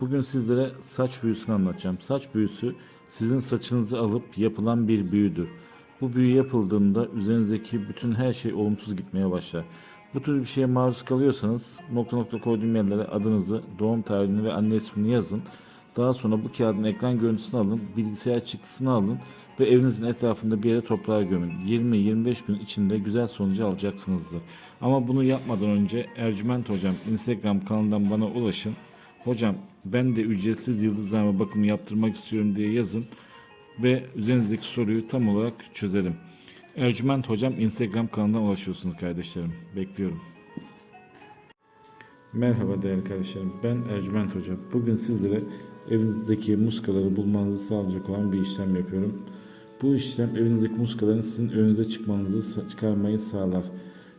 Bugün sizlere saç büyüsünü anlatacağım. Saç büyüsü sizin saçınızı alıp yapılan bir büyüdür. Bu büyü yapıldığında üzerinizdeki bütün her şey olumsuz gitmeye başlar. Bu tür bir şeye maruz kalıyorsanız nokta nokta koyduğum yerlere adınızı, doğum tarihini ve anne ismini yazın. Daha sonra bu kağıdın ekran görüntüsünü alın, bilgisayar çıktısını alın ve evinizin etrafında bir yere toprağa gömün. 20-25 gün içinde güzel sonucu alacaksınızdır. Ama bunu yapmadan önce Ercüment Hocam Instagram kanalından bana ulaşın. Hocam ben de ücretsiz yıldızlarma bakımı yaptırmak istiyorum diye yazın ve üzerinizdeki soruyu tam olarak çözelim. Ercüment Hocam Instagram kanalından ulaşıyorsunuz kardeşlerim. Bekliyorum. Merhaba değerli kardeşlerim. Ben Ercüment Hoca. Bugün sizlere evinizdeki muskaları bulmanızı sağlayacak olan bir işlem yapıyorum. Bu işlem evinizdeki muskaların sizin önünüze çıkmanızı çıkarmayı sağlar.